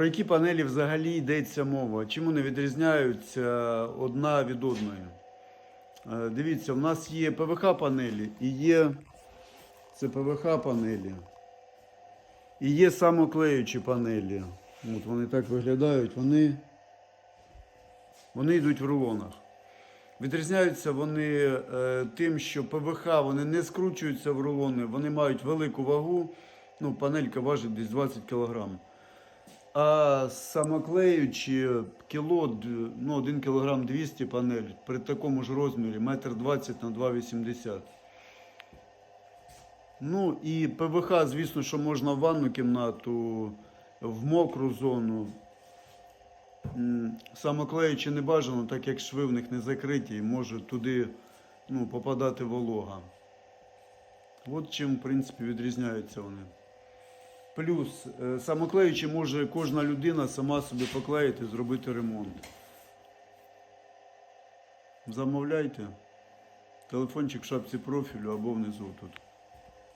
Про які панелі взагалі йдеться мова? Чим вони відрізняються одна від одної? Е, Дивіться, в нас є ПВХ панелі і є це ПВХ панелі. І є самоклеючі панелі. От вони так виглядають. Вони, вони йдуть в рулонах. Відрізняються вони е, тим, що ПВХ вони не скручуються в рулони, вони мають велику вагу. Ну, панелька важить десь 20 кг. А самоклеючі кіло, ну, 1 кг 200 панель при такому ж розмірі, метр 20 на 2,80. Ну і ПВХ, звісно, що можна в ванну кімнату, в мокру зону. М, Самоклеючи не бажано, так як шви в них не закриті, і може туди ну, попадати волога. От чим, в принципі, відрізняються вони. Плюс самоклеючі самоклеючи може кожна людина сама собі поклеїти, зробити ремонт. Замовляйте. Телефончик в шапці профілю або внизу тут.